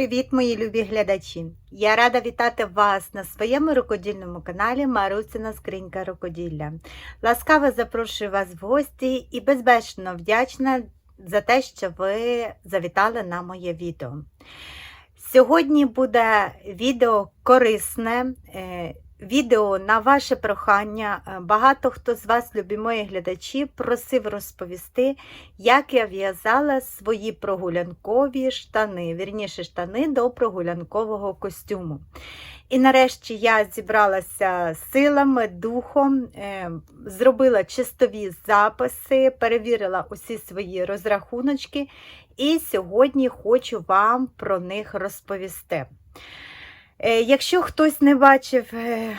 Привіт, мої любі глядачі! Я рада вітати вас на своєму рукодільному каналі Маруцина Скринька Рукоділля. Ласкаво запрошую вас в гості і безбечно вдячна за те, що ви завітали на моє відео. Сьогодні буде відео корисне. Відео на ваше прохання. Е, Багато хто з вас, любі мої глядачі, просив розповісти, як я в'язала свої прогулянкові штани, вірніше штани до прогулянкового костюму. І нарешті я зібралася силами, духом, е, зробила чистові записи, перевірила усі свої розрахуночки, і сьогодні хочу вам про них розповісти. Е, Якщо хтось не бачив е,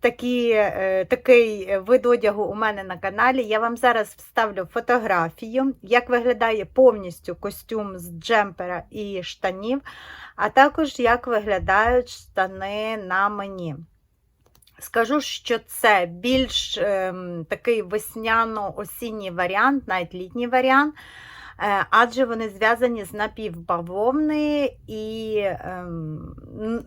такі, е, такий вид одягу у мене на каналі, я вам зараз вставлю фотографію, як виглядає повністю костюм з джемпера і штанів, а також як виглядають штани на мені. Скажу, що це більш ем, такий весняно-осінній варіант, навіть літній варіант. Е, адже вони зв'язані з напівбавовни і ем,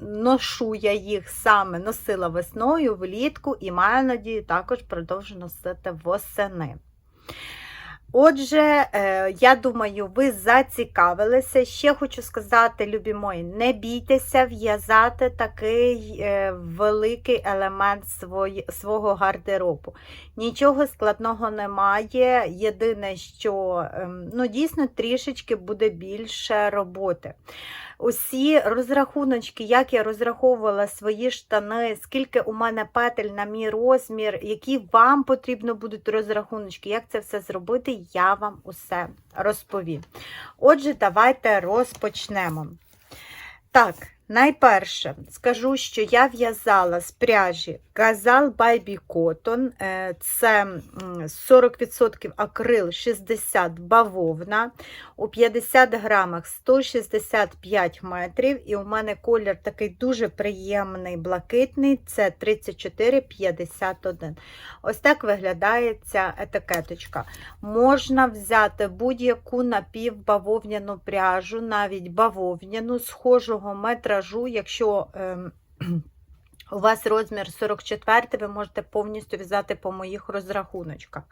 ношу я їх саме носила весною, влітку і маю надію також продовжу носити восени. Отже, е, я думаю, ви зацікавилися. Ще хочу сказати, любі мої, не бійтеся в'язати такий е, великий елемент свого гардеробу. Нічого складного немає. Єдине, що ем, ну, дійсно трішечки буде більше роботи. Усі розрахуночки, як я розраховувала свої штани, скільки у мене петель на мій розмір, які вам потрібно будуть розрахуночки, як це все зробити, я вам усе розповім. Отже, давайте розпочнемо. Так, найперше скажу, що я в'язала з пряжі Gazal Baby Cotton. Е, Це 40% акрил, 60 бавовна. У 50 грамах 165 метрів. І у мене колір такий дуже приємний, блакитний. Це 34,51. Ось так виглядає ця етикеточка. Можна взяти будь-яку напівбавовняну пряжу, навіть бавовняну, схожого метражу, якщо ем, у вас розмір 44, ви можете повністю в'язати по моїх розрахуночках.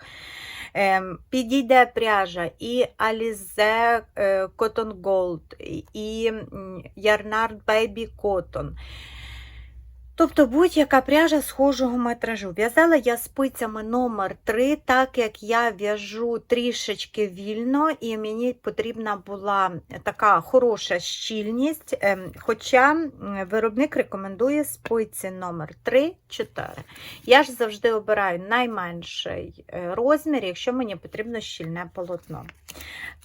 Ем, підійде пряжа і Alize е, Cotton Gold, і Yarnard Baby Cotton. Тобто будь-яка пряжа схожого метражу. В'язала я спицями номер 3 так як я в'яжу трішечки вільно, і мені потрібна була така хороша щільність. ем, Хоча виробник рекомендує спиці номер 3-4. Я ж завжди обираю найменший е, розмір, якщо мені потрібно щільне полотно.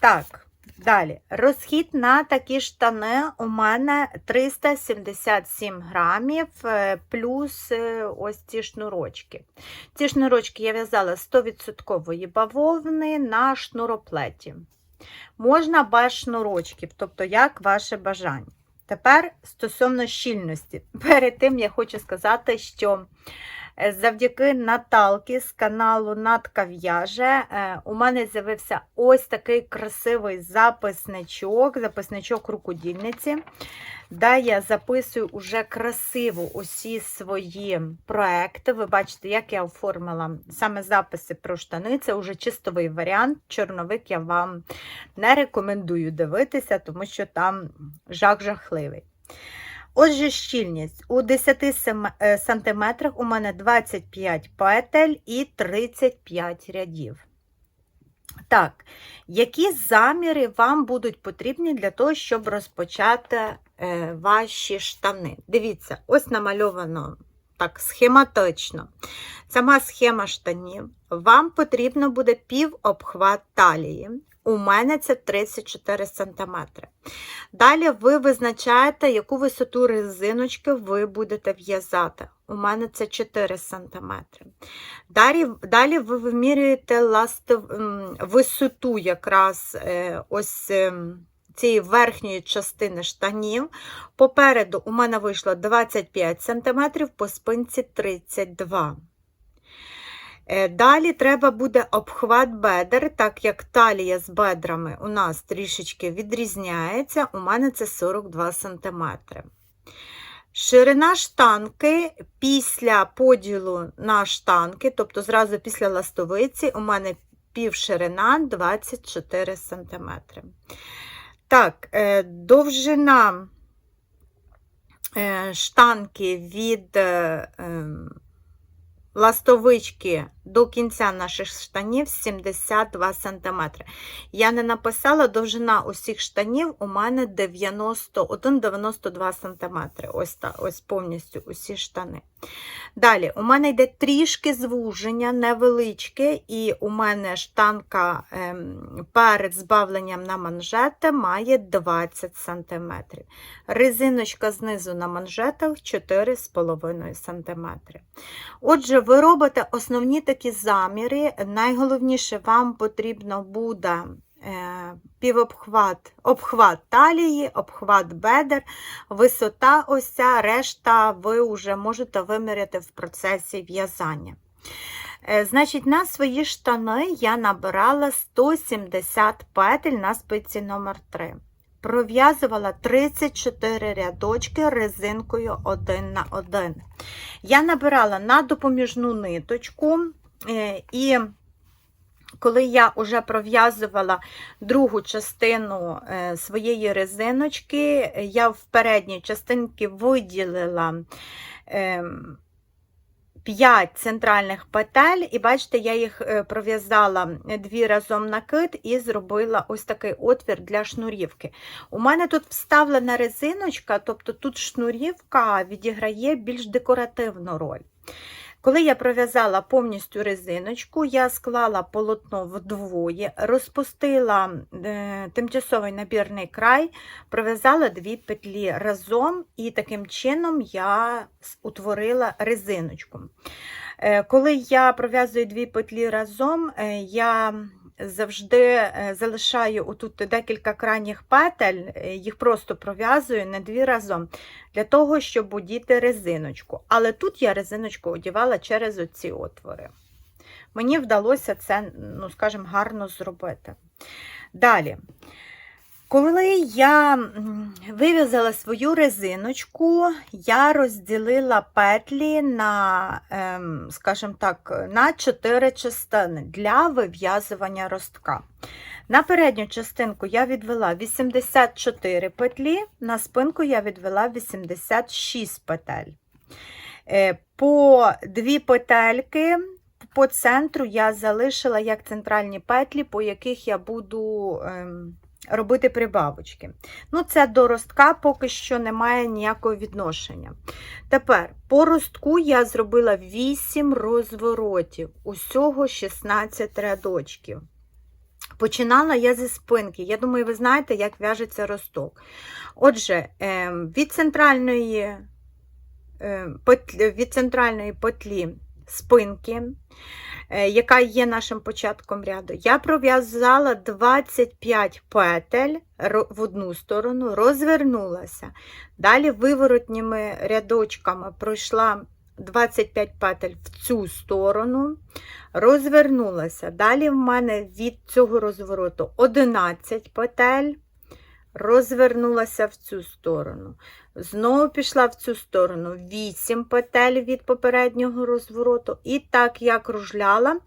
Так. Далі, розхід на такі штани у мене 377 грамів, е, плюс е, ось ці шнурочки. Ці шнурочки я в'язала 100% бавовни на шнуроплеті. Можна без шнурочків, тобто як ваше бажання. Тепер стосовно щільності. Перед тим я хочу сказати, що завдяки Наталки з каналу Натка В'яже е, у мене з'явився ось такий красивий записничок, записничок рукодільниці, де я записую уже красиво усі свої проекти. Ви бачите, як я оформила саме записи про штани. Це вже чистовий варіант. Чорновик я вам не рекомендую дивитися, тому що там жах жахливий. Отже, щільність у 10 сем- е, сантиметрах у мене 25 петель і 35 рядів. Так, які заміри вам будуть потрібні для того, щоб розпочати е, ваші штани? Дивіться, ось намальовано так схематично. Сама схема штанів. Вам потрібно буде пів обхват талії. У мене це 34 см. Далі ви визначаєте, яку висоту резиночки ви будете в'язати. У мене це 4 см. Далі, далі ви вимірюєте ластив, висоту якраз е, ось ем, цієї верхньої частини штанів. Попереду у мене вийшло 25 см, по спинці 32 см. Е, Далі треба буде обхват бедер, так як талія з бедрами у нас трішечки відрізняється, у мене це 42 см. Ширина штанки після поділу на штанки, тобто зразу після ластовиці, у мене півширина 24 см. Так, е, довжина е, штанки від е, ем, ластовички до кінця наших штанів 72 см. Я не написала довжина усіх штанів у мене 91-92 см. Ось, та, ось повністю усі штани. Далі, у мене йде трішки звуження, невеличке, і у мене штанка ем, перед збавленням на манжети має 20 см. Резиночка знизу на манжетах 4,5 см. Отже, ви робите основні такі заміри. Найголовніше, вам потрібно буде е, півобхват, обхват талії, обхват бедер, висота ось ця, решта ви вже можете виміряти в процесі в'язання. Е, Значить, на свої штани я набирала 170 петель на спиці номер 3 Пров'язувала 34 рядочки резинкою 1 на 1. Я набирала на допоміжну ниточку, е, і коли я вже пров'язувала другу частину е, своєї резиночки, я в передній частинці виділила. Ем, 5 центральних петель, і бачите, я їх е, пров'язала дві разом на кит і зробила ось такий отвір для шнурівки. У мене тут вставлена резиночка, тобто тут шнурівка відіграє більш декоративну роль. Коли я пров'язала повністю резиночку, я склала полотно вдвоє, розпустила е, тимчасовий набірний край, пров'язала дві петлі разом, і таким чином я утворила резиночку. Е, Коли я пров'язую дві петлі разом, е, я завжди е, залишаю отут декілька крайніх петель, е, їх просто пров'язую не дві разом, для того, щоб одіти резиночку. Але тут я резиночку одівала через оці отвори. Мені вдалося це, ну, скажімо, гарно зробити. Далі. Коли я вив'язала свою резиночку, я розділила петлі на, ем, скажімо так, на 4 частини для вив'язування ростка. На передню частинку я відвела 84 петлі, на спинку я відвела 86 петель. Е, По дві петельки по центру я залишила як центральні петлі, по яких я буду ем, робити прибавочки. Ну, це до ростка поки що немає ніякого відношення. Тепер по ростку я зробила 8 розворотів, усього 16 рядочків. Починала я зі спинки. Я думаю, ви знаєте, як в'яжеться росток. Отже, ем, від центральної, ем, від центральної петлі спинки, яка є нашим початком ряду, я пров'язала 25 петель в одну сторону, розвернулася. Далі виворотніми рядочками пройшла 25 петель в цю сторону, розвернулася. Далі в мене від цього розвороту 11 петель, розвернулася в цю сторону. Знову пішла в цю сторону 8 петель від попереднього розвороту. І так я кружляла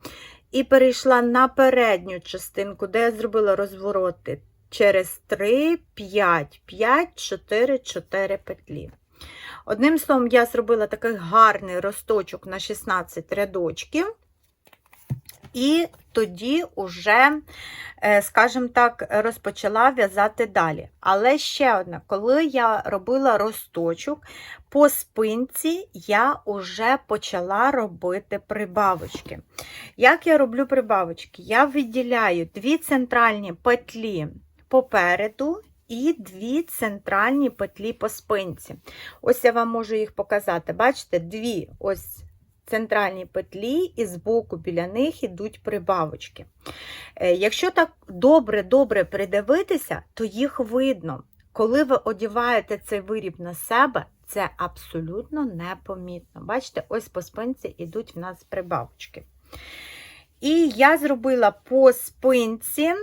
і перейшла на передню частинку, де я зробила розвороти через 3, 5, 5, 4, 4 петлі. Одним словом, я зробила такий гарний росточок на 16 рядочків. І тоді вже, скажімо так, розпочала в'язати далі. Але ще одне, коли я робила росточок, по спинці я вже почала робити прибавочки. Як я роблю прибавочки? Я виділяю дві центральні петлі попереду і дві центральні петлі по спинці. Ось я вам можу їх показати. Бачите, дві ось центральні петлі, і збоку біля них йдуть прибавочки. Е, Якщо так добре-добре придивитися, то їх видно. Коли ви одіваєте цей виріб на себе, це абсолютно непомітно. Бачите, ось по спинці йдуть в нас прибавочки. І я зробила по спинці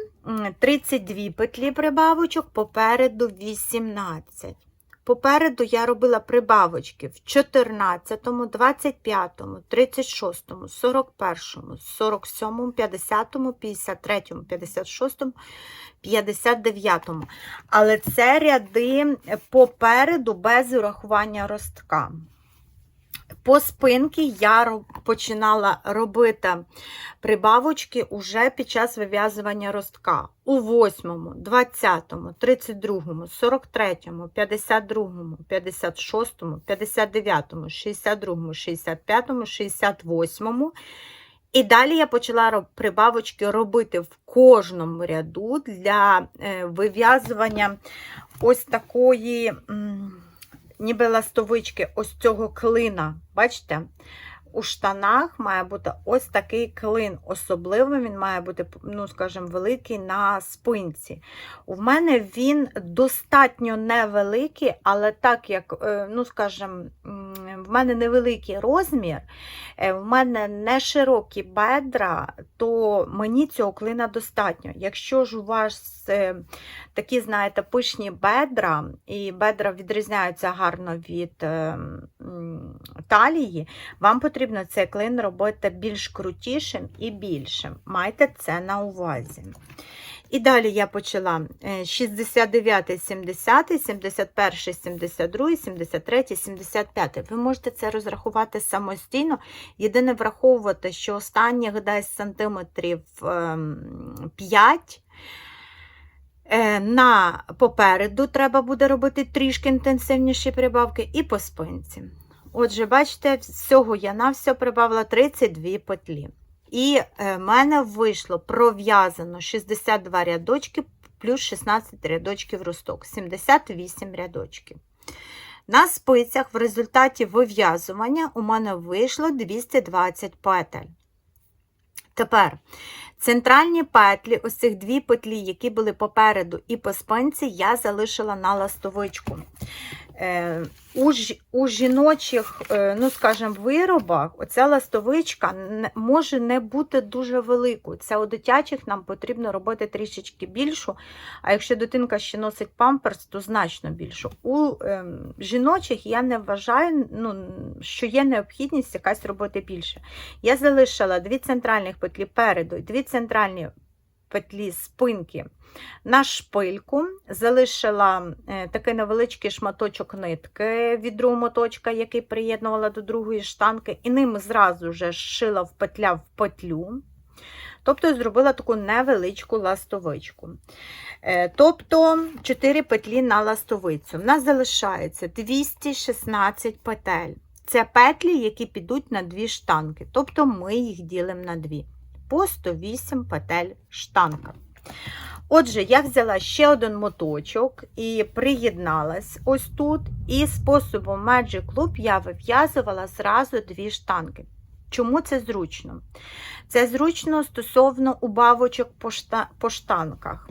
32 петлі прибавочок, попереду 18. Попереду я робила прибавочки в 14, 25, 36, 41, 47, 50, 53, 56, 59. Але це ряди попереду без урахування ростка. По спинці я починала робити прибавочки уже під час вив'язування ростка. У 8, 20, 32, 43, 52, 56, 59, 62, 65, 68. І далі я почала прибавочки робити в кожному ряду для е, вив'язування ось такої. Ніби ластовички ось цього клина. Бачите? У штанах має бути ось такий клин. Особливо він має бути, ну, скажімо, великий на спинці. У мене він достатньо невеликий, але так як, е, ну, скажімо, в мене невеликий розмір, е, в мене не широкі бедра, то мені цього клина достатньо. Якщо ж у вас е, такі, знаєте, пишні бедра, і бедра відрізняються гарно від е, талії, вам потрібно цей клин робити більш крутішим і більшим. Майте це на увазі. І далі я почала е, 69, 70, 71, 72, 73, 75. Ви можете це розрахувати самостійно. Єдине враховувати, що останніх десь сантиметрів ем, 5 Е, На попереду треба буде робити трішки інтенсивніші прибавки, і по спинці. Отже, бачите, всього я на все прибавила 32 петлі. І е, в мене вийшло пров'язано 62 рядочки плюс 16 рядочків росток, 78 рядочків. На спицях в результаті вив'язування у мене вийшло 220 петель. Тепер центральні петлі, ось цих дві петлі, які були попереду і по спинці, я залишила на ластовичку. Е, у, у жіночих, е, ну скажімо, виробах оця ластовичка може не бути дуже великою. Це у дитячих нам потрібно робити трішечки більшу, а якщо дитинка ще носить памперс, то значно більшу. У е, жіночих я не вважаю, ну, що є необхідність якась робити більше. Я залишила дві центральних петлі переду і дві центральні петлі спинки на шпильку, залишила е, такий невеличкий шматочок нитки від другого моточка, який приєднувала до другої штанки, і ним зразу вже зшила в петля в петлю. Тобто зробила таку невеличку ластовичку. Е, Тобто 4 петлі на ластовицю. У нас залишається 216 петель. Це петлі, які підуть на дві штанки. Тобто ми їх ділимо на дві. По 108 петель штанка. Отже, я взяла ще один моточок і приєдналась ось тут. І способом Magic Loop я вив'язувала зразу дві штанги. Чому це зручно? Це зручно стосовно убавочок по, шта... по штанках.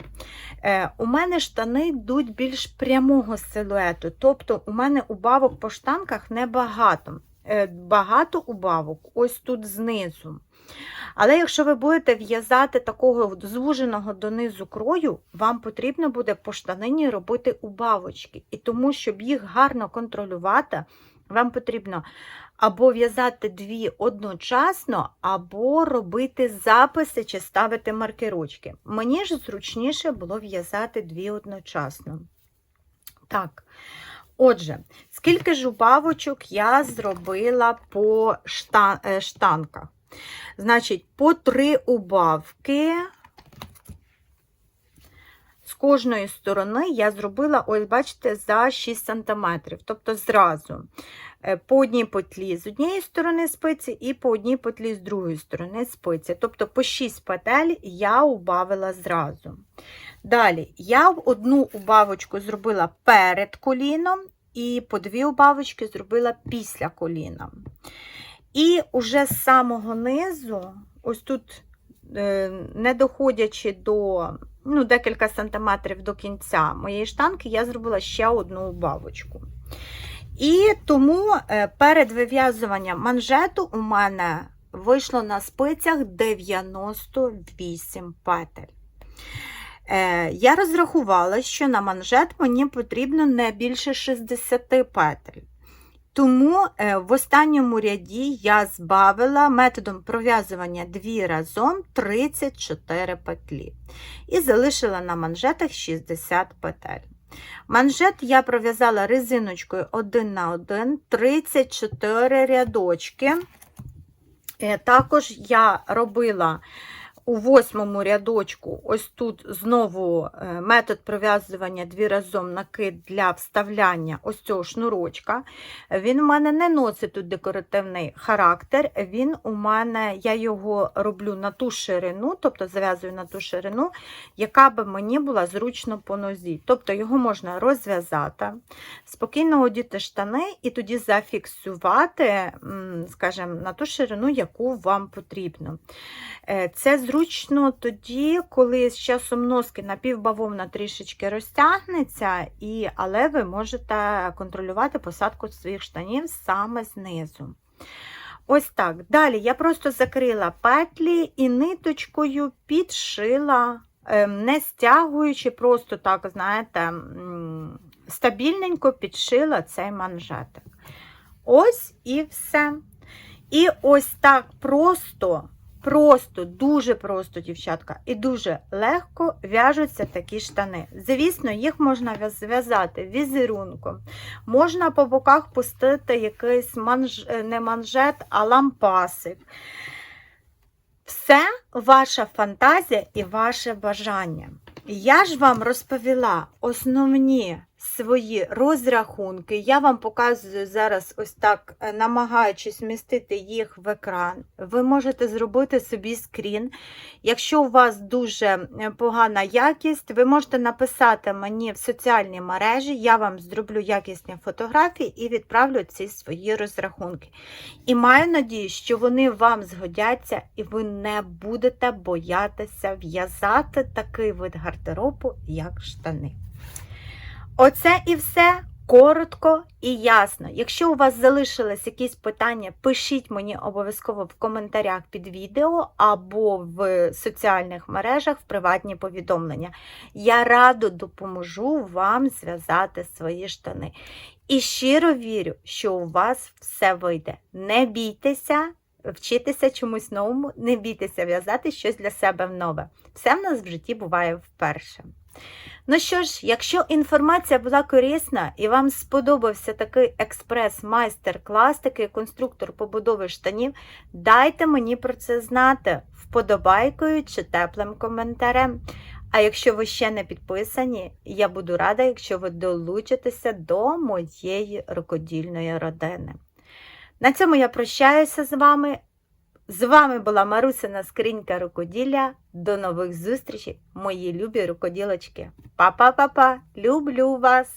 Е, у мене штани йдуть більш прямого силуету, тобто у мене убавок по штанках небагато. Е, багато убавок ось тут знизу. Але якщо ви будете в'язати такого звуженого донизу крою, вам потрібно буде по штанині робити убавочки. І тому, щоб їх гарно контролювати, вам потрібно або в'язати дві одночасно, або робити записи чи ставити маркерочки. Мені ж зручніше було в'язати дві одночасно. Так. Отже, скільки ж убавочок я зробила по е, штанках? Значить, по три убавки з кожної сторони я зробила, ось, бачите, за 6 см. Тобто зразу по одній петлі з однієї сторони спиці і по одній петлі з другої сторони спиці. Тобто по 6 петель я убавила зразу. Далі я одну убавочку зробила перед коліном, і по дві убавочки зробила після коліна. І уже з самого низу, ось тут, е, не доходячи до ну, декілька сантиметрів до кінця моєї штанки, я зробила ще одну убавочку. І тому е, перед вив'язуванням манжету у мене вийшло на спицях 98 петель. Е, я розрахувала, що на манжет мені потрібно не більше 60 петель. Тому е, в останньому ряді я збавила методом пров'язування 2 разом 34 петлі і залишила на манжетах 60 петель. Манжет я пров'язала резиночкою 1 на 1, 34 рядочки. Е, Також я робила у восьмому рядочку, ось тут знову е, метод пров'язування дві разом накид для вставляння ось цього шнурочка. Він у мене не носить тут декоративний характер. Він у мене, я його роблю на ту ширину, тобто зав'язую на ту ширину, яка би мені була зручно по нозі. Тобто його можна розв'язати, спокійно одіти штани і тоді зафіксувати, скажімо, на ту ширину, яку вам потрібно. Е, Це зручно тоді, коли з часом носки напівбавовна трішечки розтягнеться, і, але ви можете контролювати посадку своїх штанів саме знизу. Ось так. Далі я просто закрила петлі і ниточкою підшила, ем, не стягуючи, просто так, знаєте, стабільненько підшила цей манжетик. Ось і все. І ось так просто, просто, дуже просто, дівчатка, і дуже легко в'яжуться такі штани. Звісно, їх можна в'яз- зв'язати візерунком. Можна по боках пустити якийсь манж... е, не манжет, а лампасик. Все ваша фантазія і ваше бажання. Я ж вам розповіла основні свої розрахунки. Я вам показую зараз ось так, е, намагаючись вмістити їх в екран. Ви можете зробити собі скрін. Якщо у вас дуже е, погана якість, ви можете написати мені в соціальній мережі, я вам зроблю якісні фотографії і відправлю ці свої розрахунки. І маю надію, що вони вам згодяться, і ви не будете боятися в'язати такий вид гардеробу, як штани. Оце і все. Коротко і ясно. Якщо у вас залишились якісь питання, пишіть мені обов'язково в коментарях під відео або в соціальних мережах в приватні повідомлення. Я радо допоможу вам зв'язати свої штани. І щиро вірю, що у вас все вийде. Не бійтеся вчитися чомусь новому, не бійтеся в'язати щось для себе в нове. Все в нас в житті буває вперше. Ну що ж, якщо інформація була корисна і вам сподобався такий експрес-майстер-клас, такий конструктор побудови штанів, дайте мені про це знати вподобайкою чи теплим коментарем. А якщо ви ще не підписані, я буду рада, якщо ви долучитеся до моєї рукодільної родини. На цьому я прощаюся з вами. З вами була Марусина скринька рукоділля. До нових зустрічей, мої любі рукоділочки. Па-па-па-па! Люблю вас!